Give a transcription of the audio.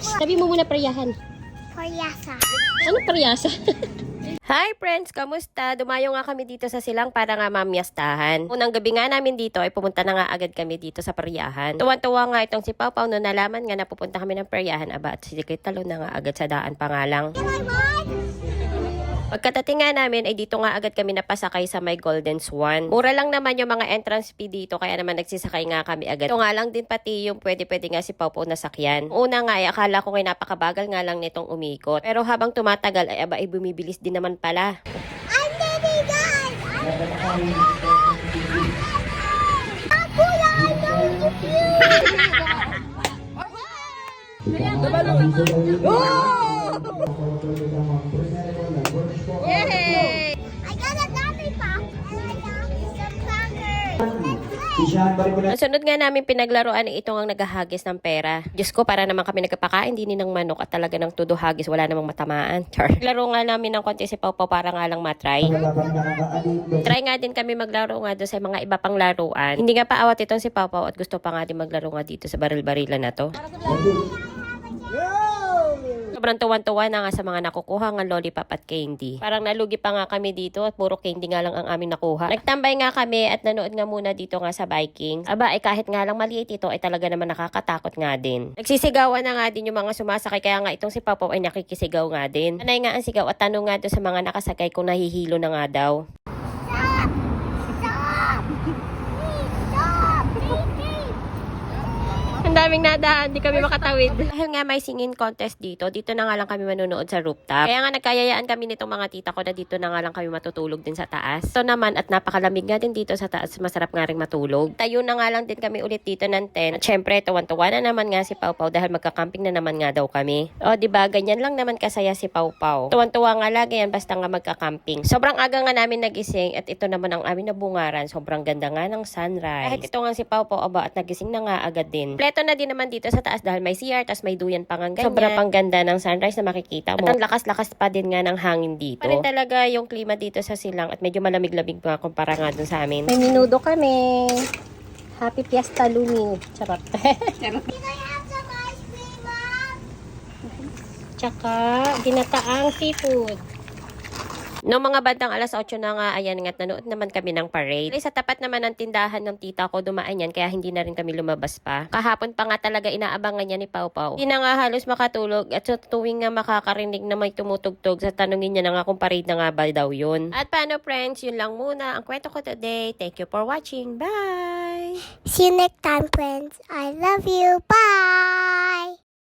Sabi mo muna prayahan. Koryasa. Ano prayasa? Hi friends, kamusta? Dumayo nga kami dito sa silang para nga mamyastahan. Unang gabi nga namin dito ay pumunta na nga agad kami dito sa Paryahan. Tuwan-tuwa nga itong si Pau Pau no nalaman nga na pupunta kami ng Paryahan aba at si Talo na nga agad sa daan pa nga lang. Pagkatating nga namin ay dito nga agad kami napasakay sa may Golden Swan. Mura lang naman yung mga entrance fee dito kaya naman nagsisakay nga kami agad. Ito nga lang din pati yung pwede-pwede nga si Pau Pau nasakyan. Una nga ay akala ko nga napakabagal nga lang nitong umikot. Pero habang tumatagal ay aba ay bumibilis din naman pala. I'm ready, guys! I'm Kuya, I'm going to Yay! I got a lollipop and I got some crackers. Nga namin pinaglaruan ay itong ang naghahagis ng pera. Diyos ko, para naman kami nagkapakain din ng manok at talaga ng tudo hagis, wala namang matamaan. Char. Laro nga namin ng konti si Pau Pau para nga lang matry. Try nga din kami maglaro nga doon sa mga iba pang laruan. Hindi nga pa awat itong si Pau Pau at gusto pa nga din maglaro nga dito sa baril-barilan na to. Sobrang tuwan-tuwa na nga sa mga nakukuha ng lollipop at candy. Parang nalugi pa nga kami dito at puro candy nga lang ang aming nakuha. Nagtambay nga kami at nanood nga muna dito nga sa Vikings. Aba, ay kahit nga lang maliit ito ay talaga naman nakakatakot nga din. Nagsisigawan na nga din yung mga sumasakay kaya nga itong si Papaw ay nakikisigaw nga din. Anay nga ang sigaw at tanong nga doon sa mga nakasakay kung nahihilo na nga daw. Daming nadaan, di kami makatawid. Dahil nga may singing contest dito, dito na nga lang kami manunood sa rooftop. Kaya nga nagkayayaan kami nitong mga tita ko na dito na nga lang kami matutulog din sa taas. Ito naman at napakalamig nga din dito sa taas, masarap nga rin matulog. Tayo na nga lang din kami ulit dito ng tent. At syempre, tuwan-tuwa na naman nga si Pau Pau dahil magka-camping na naman nga daw kami. O, di ba ganyan lang naman kasaya si Pau Pau. Tuwan-tuwa nga lagi yan basta nga magka-camping. Sobrang aga nga namin nagising at ito naman ang aming nabungaran. Sobrang ganda nga ng sunrise. Kahit ito nga si Pau Pau aba at nagising na nga agad din. Pleto na din naman dito sa taas dahil may CR tas may duyan pa nga ganyan. Sobrang pang ganda ng sunrise na makikita mo. At ang lakas-lakas pa din nga ng hangin dito. Pa rin talaga yung klima dito sa silang at medyo malamig-lamig pa kumpara nga dun sa amin. May minudo kami. Happy Fiesta Lumi. Charot. Mom? Tsaka ginataang seafood. Noong mga bandang alas 8 na nga, ayan nga, nanood naman kami ng parade. Sa tapat naman ng tindahan ng tita ko, dumaan yan, kaya hindi na rin kami lumabas pa. Kahapon pa nga talaga inaabangan niya ni Pau Pau. Hindi na nga halos makatulog at sa tuwing nga makakarinig na may tumutugtog, sa tanungin niya na nga kung parade na nga ba daw yun. At paano friends, yun lang muna ang kwento ko today. Thank you for watching. Bye! See you next time, friends. I love you. Bye!